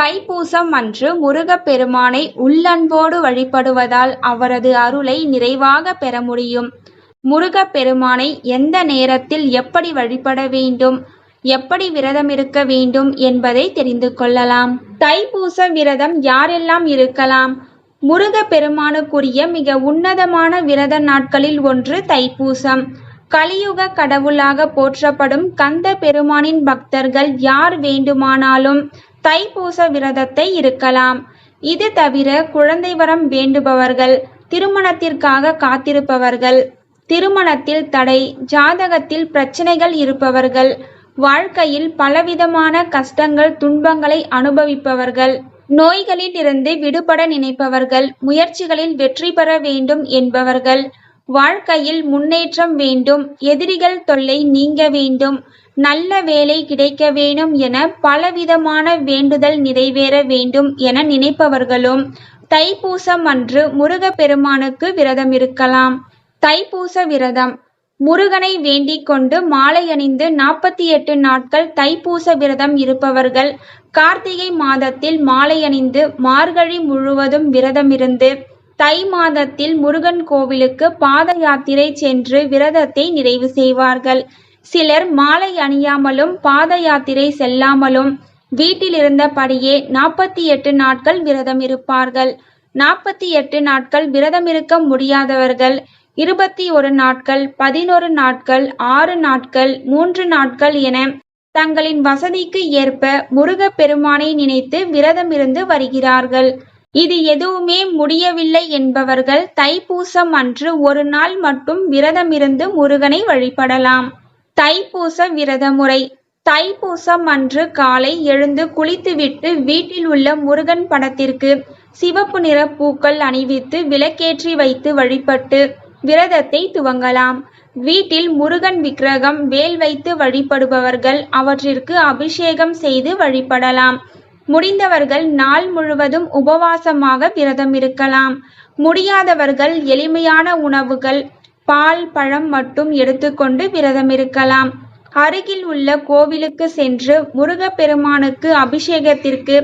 தைப்பூசம் அன்று முருகப்பெருமானை உள்ளன்போடு வழிபடுவதால் அவரது அருளை நிறைவாக பெற முடியும். முருகப்பெருமானை எந்த நேரத்தில் எப்படி வழிபட வேண்டும், எப்படி விரதமிருக்க வேண்டும் என்பதை தெரிந்து கொள்ளலாம். தைப்பூச விரதம் யாரெல்லாம் இருக்கலாம்? முருகப்பெருமானுக்குரிய மிக உன்னதமான விரத நாட்களில் ஒன்று தைப்பூசம். கலியுக கடவுளாக போற்றப்படும் கந்த பெருமானின் பக்தர்கள் யார் வேண்டுமானாலும் தைப்பூச விரதத்தை இருக்கலாம். இது தவிர குழந்தை வரம் வேண்டுபவர்கள், திருமணத்திற்காக காத்திருப்பவர்கள், திருமணத்தில் தடை, ஜாதகத்தில் பிரச்சனைகள் இருப்பவர்கள், வாழ்க்கையில் பலவிதமான கஷ்டங்கள் துன்பங்களை அனுபவிப்பவர்கள், நோய்களில் இருந்து விடுபட நினைப்பவர்கள், முயற்சிகளில் வெற்றி பெற வேண்டும் என்பவர்கள், வாழ்க்கையில் முன்னேற்றம் வேண்டும், எதிரிகள் தொல்லை நீங்க வேண்டும், நல்ல வேலை கிடைக்க வேணும் என பலவிதமான வேண்டுதல் நிறைவேற வேண்டும் என நினைப்பவர்களும் தைப்பூசம் அன்று முருகப்பெருமானுக்கு விரதம் இருக்கலாம். தைப்பூச விரதம். முருகனை வேண்டிக் கொண்டு மாலை அணிந்து நாற்பத்தி எட்டு நாட்கள் தைப்பூச விரதம் இருப்பவர்கள் கார்த்திகை மாதத்தில் மாலை அணிந்து மார்கழி முழுவதும் விரதம் இருந்து தை மாதத்தில் முருகன் கோவிலுக்கு பாத யாத்திரை சென்று விரதத்தை நிறைவு செய்வார்கள். சிலர் மாலை அணியாமலும் பாத யாத்திரை செல்லாமலும் வீட்டிலிருந்தபடியே நாற்பத்தி எட்டு நாட்கள் விரதம் இருப்பார்கள். நாற்பத்தி எட்டு நாட்கள் விரதம் இருக்க முடியாதவர்கள் இருபத்தி ஒரு நாட்கள், பதினொரு நாட்கள், ஆறு நாட்கள், மூன்று நாட்கள் என தங்களின் வசதிக்கு ஏற்ப முருகப்பெருமானை நினைத்து விரதமிருந்து வருகிறார்கள். இது எதுவுமே முடியவில்லை என்பவர்கள் தைப்பூசம் அன்று ஒரு நாள் மட்டும் விரதமிருந்து முருகனை வழிபடலாம். தைப்பூச விரத முறை தைப்பூசம் அன்று காலை எழுந்து குளித்துவிட்டு வீட்டில் உள்ள முருகன் படத்திற்கு சிவப்பு நிற பூக்கள் அணிவித்து விளக்கேற்றி வைத்து வழிபட்டு விரதத்தை துவங்கலாம். வீட்டில் முருகன் விக்கிரகம், வேல் வைத்து வழிபடுபவர்கள் அவற்றிற்கு அபிஷேகம் செய்து வழிபடலாம். முடிந்தவர்கள் நாள் முழுவதும் உபவாசமாக விரதம் இருக்கலாம். முடியாதவர்கள் எளிமையான உணவுகள், பால், பழம் மட்டும் எடுத்துக்கொண்டு விரதம் இருக்கலாம் அருகில் உள்ள கோவிலுக்கு சென்று முருகப்பெருமானுக்கு அபிஷேகத்திற்கு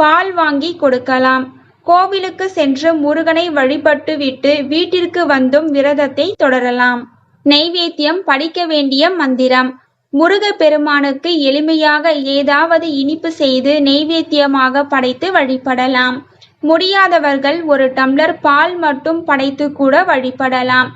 பால் வாங்கி கொடுக்கலாம். கோவிலுக்கு சென்று முருகனை வழிபட்டு விட்டு வீட்டிற்கு வந்தும் விரதத்தை தொடரலாம். நெய்வேத்தியம் படிக்க வேண்டிய மந்திரம் முருகப்பெருமானுக்கு எளிமையாக ஏதாவது இனிப்பு செய்து நெய்வேத்தியமாக படைத்து வழிபடலாம். முடியாதவர்கள் ஒரு டம்ளர் பால் மட்டும் படைத்து கூட வழிபடலாம்.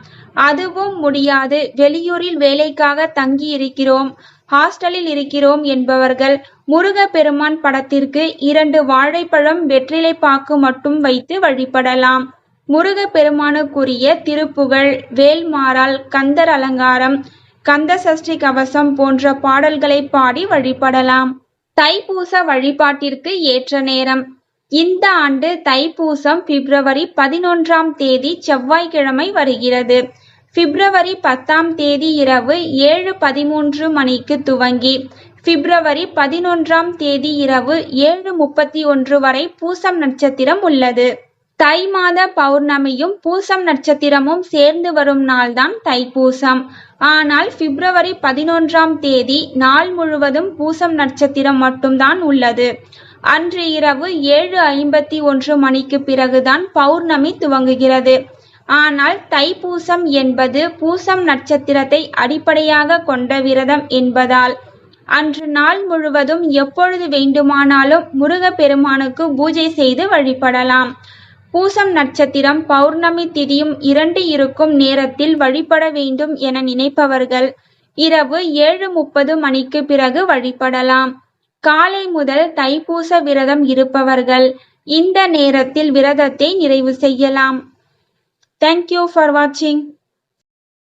அதுவும் முடியாது வெளியூரில் வேலைக்காக தங்கி இருக்கிறோம், ஹாஸ்டலில் இருக்கிறோம் என்பவர்கள் முருகப்பெருமான் படத்திற்கு இரண்டு வாழைப்பழம், வெற்றிலை பாக்கு மட்டும் வைத்து வழிபடலாம். முருகப்பெருமானுக்குரிய திருப்புகழ், வேல்மாறால் கந்தர் அலங்காரம், கந்த சஷ்டி கவசம் போன்ற பாடல்களை பாடி வழிபடலாம். தைப்பூச வழிபாட்டிற்கு ஏற்ற நேரம் இந்த ஆண்டு தைப்பூசம் பிப்ரவரி பதினொன்றாம் தேதி செவ்வாய்க்கிழமை வருகிறது. பிப்ரவரி பத்தாம் தேதி இரவு ஏழு பதிமூன்று மணிக்கு துவங்கி பிப்ரவரி பதினொன்றாம் தேதி இரவு ஏழு முப்பத்தி ஒன்று வரை பூசம் நட்சத்திரம் உள்ளது. தை மாத பௌர்ணமியும் பூசம் நட்சத்திரமும் சேர்ந்து வரும் நாள்தான் தைப்பூசம். ஆனால் பிப்ரவரி பதினொன்றாம் தேதி நாள் முழுவதும் பூசம் நட்சத்திரம் மட்டும்தான் உள்ளது. அன்று இரவு ஏழு ஐம்பத்தி ஒன்று மணிக்கு பிறகுதான் பௌர்ணமி துவங்குகிறது. ஆனால் தைப்பூசம் என்பது பூசம் நட்சத்திரத்தை அடிப்படையாக கொண்ட விரதம் என்பதால் அன்று நாள் முழுவதும் எப்பொழுது வேண்டுமானாலும் முருகப்பெருமானுக்கு பூஜை செய்து வழிபடலாம். பூசம் நட்சத்திரம், பௌர்ணமி திதியும் இரண்டு இருக்கும் நேரத்தில் வழிபட வேண்டும் என நினைப்பவர்கள் இரவு ஏழு முப்பது மணிக்கு பிறகு வழிபடலாம். காலை முதல் தைப்பூச விரதம் இருப்பவர்கள் இந்த நேரத்தில் விரதத்தை நிறைவு செய்யலாம். தேங்க்யூ ஃபார் வாட்சிங்.